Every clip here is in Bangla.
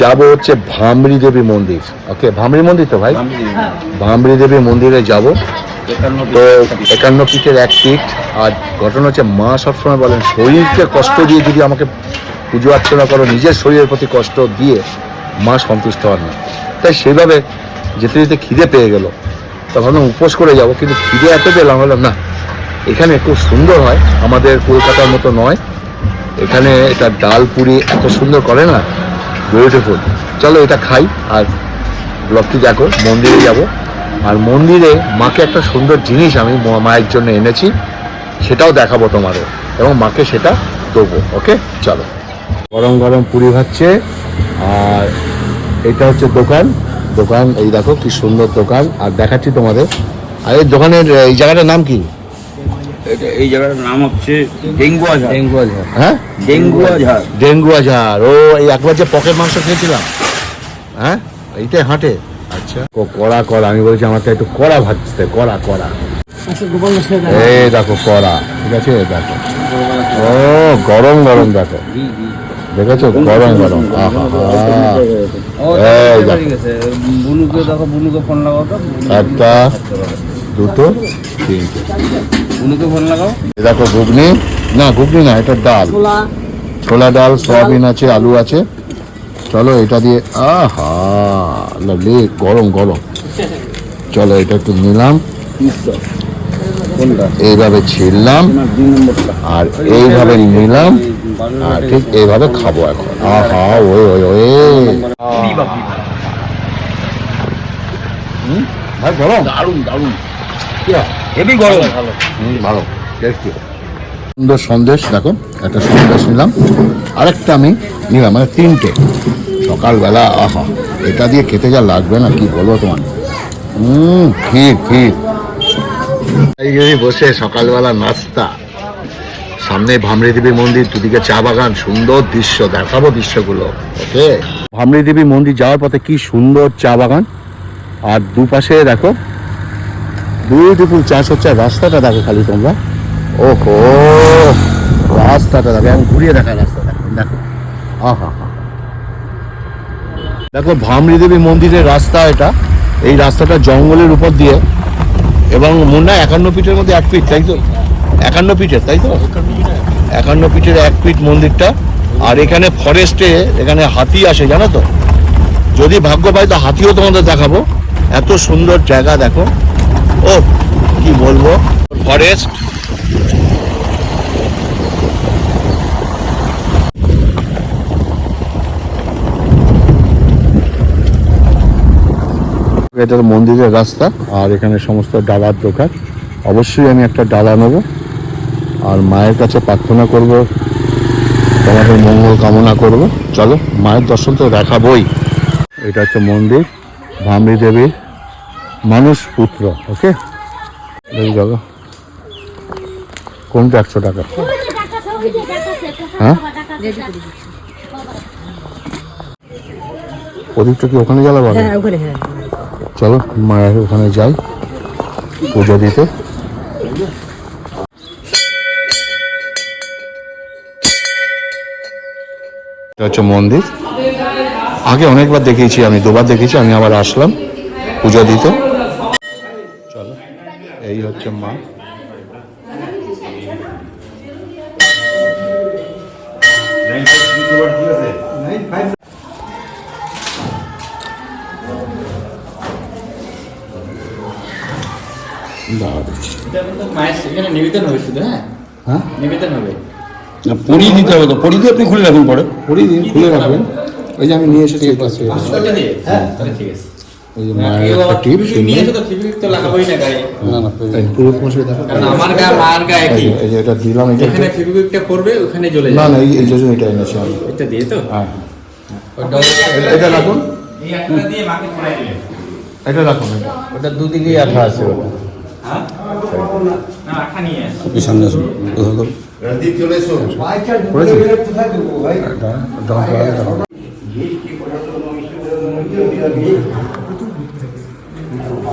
যাব হচ্ছে ভামরি দেবী মন্দির। ওকে ভামরি মন্দির তো ভাই? ভামরি দেবী মন্দিরে যাব। তো একান্ন পিঠের এক পিঠ আর ঘটনা হচ্ছে, মা সবসময় বলেন, শরীরকে কষ্ট দিয়ে যদি আমাকে পুজো অর্চনা করো, নিজের শরীরের প্রতি কষ্ট দিয়ে মা সন্তুষ্ট হন না। তাই সেভাবে যেতে যেতে খিদে পেয়ে গেল। তখন উপোস করে যাব, কিন্তু খিদে এত পেলাম বললাম না। এখানে খুব সুন্দর হয়। আমাদের কলকাতার মতো নয়। এখানে এটা ডাল পুরি এত সুন্দর করে না? বিউটিফুল চলো এটা খাই আর ব্লগটি দেখো, মন্দিরে যাব। আর মন্দিরে মাকে একটা সুন্দর জিনিস আমি মায়ের জন্য এনেছি, সেটাও দেখাবো তোমাদের এবং মাকে সেটা দেবো, ওকে? চলো। গরম গরম পুরি ভাজছে আর এটা হচ্ছে দোকান। দোকান, এই দেখো কি সুন্দর দোকান। আর দেখাচ্ছি তোমাদের। আর এই দোকানের, এই জায়গাটার নাম কি? এটা এই জায়গাটার নাম হচ্ছে ডেঙ্গুয়া ঝাড় হ্যাঁ? ডেঙ্গুয়া ঝাড় ডেঙ্গু আজার ও এই একবার যে পকেট মাংস খেয়েছিলাম। হ্যাঁ? এইটাই হাঁটে। আচ্ছা। ও কড়া কড়া। আমি বলছি আমাকে একটু কড়া ভাজতে কড়া কড়া। এই দেখো কড়া। ঠিক আছে? দেখো। ও গরম গরম দেখো। দেখেছ? গরম গরম। এই দেখো। বুনুকে দেখো বুনুকে ফোন লাগাও তো। একটা দুটো তিনটে। বুনুকে ফোন লাগাও দেখো ঘুগনি। না ঘুগনি না এটা ডাল। ছোলা। ডাল সয়াবিন আছে আলু আছে। চলো এটা দিয়ে আহা লাভলি গরম গরম। চলো এটা একটু নিলাম। এইভাবে ছিললাম আর এইভাবে নিলাম আর ঠিক এইভাবে খাব এখন। আহা ওই ওই ওই। ভাই গরম দারুণ দারুণ। কি? হেভি গরম। হুম, ভালো টেস্টি সুন্দর সন্দেশ দেখো একটা সন্দেশ নিলাম। আরেকটা আমি নিলাম মানে তিনটে। সকালবেলা আহা এটা দিয়ে খেতে যা লাগবে না কি বলব তোমার হুম ক্ষীর ক্ষীর। এই যদি বসে সকালবেলা নাস্তা। সামনে ভামরি দেবী মন্দির দুদিকে চা বাগান সুন্দর দৃশ্য দেখাবো দৃশ্যগুলো ওকে? ভামরি দেবী মন্দির যাওয়ার পথে কি সুন্দর চা বাগান। আর দুপাশে দেখো বিউটিফুল চাষ হচ্ছে, আর রাস্তাটা দেখো খালি তোমরা। ওহো, রাস্তাটা দেখো এখন ঘুরিয়ে দেখা রাস্তা দেখো। দেখো আহা। দেখো ভামরি দেবী মন্দিরের রাস্তা এটা। এই রাস্তাটা জঙ্গলের উপর দিয়ে, এবং মুন্না একান্ন ফিটের মধ্যে এক ফিট, তাই তো? একান্ন ফিটের, তাই তো? একান্ন ফিটের এক ফিট মন্দিরটা। আর এখানে ফরেস্টে, এখানে হাতি আসে, জানো তো? যদি ভাগ্য পাই তো হাতিও তোমাদের দেখাবো। এত সুন্দর জায়গা, দেখো। ও কি বলব? ফরেস্ট। এটার মন্দিরের রাস্তা আর এখানে সমস্ত ডালার দোকান। অবশ্যই আমি একটা ডালা নেব আর মায়ের কাছে প্রার্থনা করব তোমাদের মঙ্গল কামনা করব। চলো মায়ের দর্শন তো দেখাবই। এটা হচ্ছে মন্দির ভামরি দেবীর মানুষ পুত্র ওকে এই কোনটা একশো টাকা? হ্যাঁ? প্রদীপটা কি ওখানে জ্বালাবো আগে? হ্যাঁ হ্যাঁ। চলো মায়ের ওখানে যাই পুজো দিতে। এটা হচ্ছে মন্দির। আগে অনেকবার দেখিয়েছি আমি দুবার দেখেছি আমি আবার আসলাম। পুজো দিতে। চলো। এই হচ্ছে মা। নিবেদন হবে শুধু হ্যাঁ? হ্যাঁ নিবেদন হবে না পরি দিতে হবে তো। পরি দিয়ে আপনি খুলে রাখুন পরে। পরি দিন খুলে রাখবেন যে আমি নিয়ে এসেছি আছে। হ্যাঁ। তাহলে ঠিক আছে। ওই মায়ের একটা টিপ নিয়ে এসে তো ফেব্রিক তো লাগাবোই না গায়ে। না না পুরো মশাই দেখো আমার গা মার গা এই যে- এই যে এটা দিলাম এটা যেখানে ফেব্রিকটা করবে ওখানে চলে না যাবে। না এই এই জন্য এটা এনেছি আমি। এটা দিয়ে তো? হ্যাঁ। এটা- রাখুন। এই একটা দিয়ে মাকে পড়াই দিলেন এটা রাখুন এটা। ওটা দুদিকেই আঠা আছে ওটা। হ্যাঁ? না আঠা নিয়ে আসো সামনে আসুন কোথাও করুন। করেছি এটা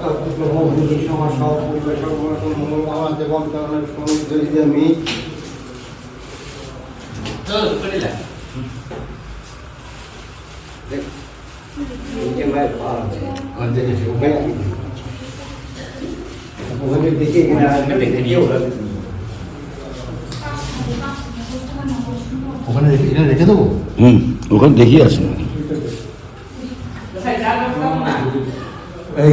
এটা রাখি এখানটা পুরোটা করিস না বন্ধ করে দেবে একটু আমি ওখানে দেখে ওখানে রেখে দেবো? হুম। ওখানে দেখিয়ে আছে এই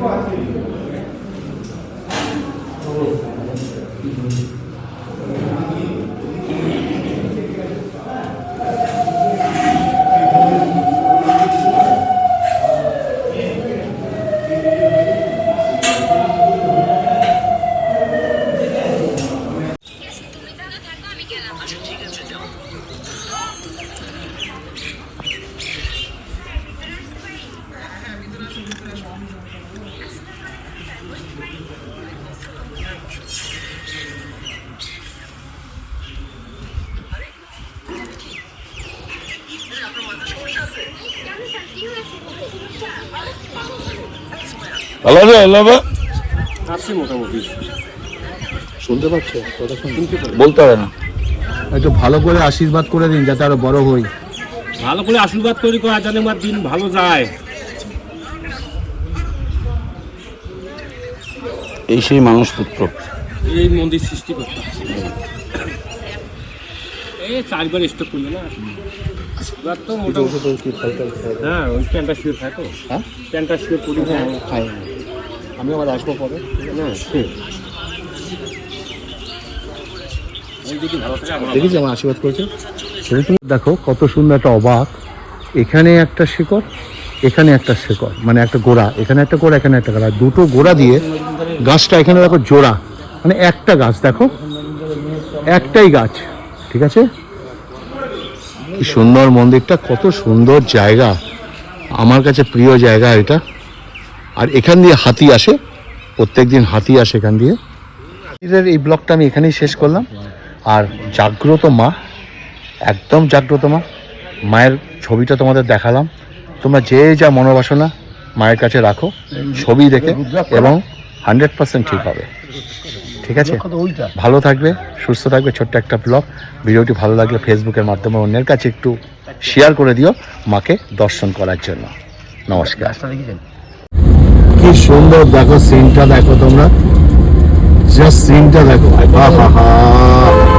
মাধুরীটা খোলো ভালো আছে আল্লাহ আছে মোটামুটি। শুনতে পাচ্ছ? কথা শুনতে বলতে হবে না। একটু ভালো করে আশীর্বাদ করে দিন যাতে আরও বড় হই। ভালো করে আশীর্বাদ করি করা জানে আমার দিন ভালো যায়। এই সেই মানুষ পুত্র। এই মন্দির সৃষ্টি করতে এই চারবার স্টক করল না? এবার তো মোটামুটি হ্যাঁ ওই প্যান্টটা শুয়ে থাকো হ্যাঁ? প্যান্টটা শুয়ে পড়ি হ্যাঁ খাই আমি আবার আসব পরে। আমার দেখেছি আমার আশীর্বাদ করেছে। দেখো কত সুন্দর একটা অবাক। এখানে একটা শিকড় এখানে একটা শিকড় মানে একটা গোড়া, এখানে একটা গোড়া, এখানে একটা গোড়া, দুটো গোড়া দিয়ে গাছটা এখানে দেখো জোড়া মানে একটা গাছ দেখো, একটাই গাছ, ঠিক আছে? কি সুন্দর মন্দিরটা, কত সুন্দর জায়গা, আমার কাছে প্রিয় জায়গা এটা। আর এখান দিয়ে হাতি আসে প্রত্যেক দিন হাতি আসে এখান দিয়ে। এর এই ব্লগটা আমি এখানেই শেষ করলাম। আর জাগ্রত মা, একদম জাগ্রত মা, মায়ের ছবিটা তোমাদের দেখালাম। তোমরা যে যা মনোবাসনা মায়ের কাছে রাখো ছবি দেখে এবং হান্ড্রেড পার্সেন্ট ঠিক হবে। ঠিক আছে? ভালো থাকবে সুস্থ থাকবে ছোট্ট একটা ব্লগ। ভিডিওটি ভালো লাগলে ফেসবুকের মাধ্যমে অন্যের কাছে একটু শেয়ার করে দিও মাকে দর্শন করার জন্য। নমস্কার। কি সুন্দর দেখো সিনটা দেখো তোমরা। জাস্ট সিনটা দেখো। আহা হা।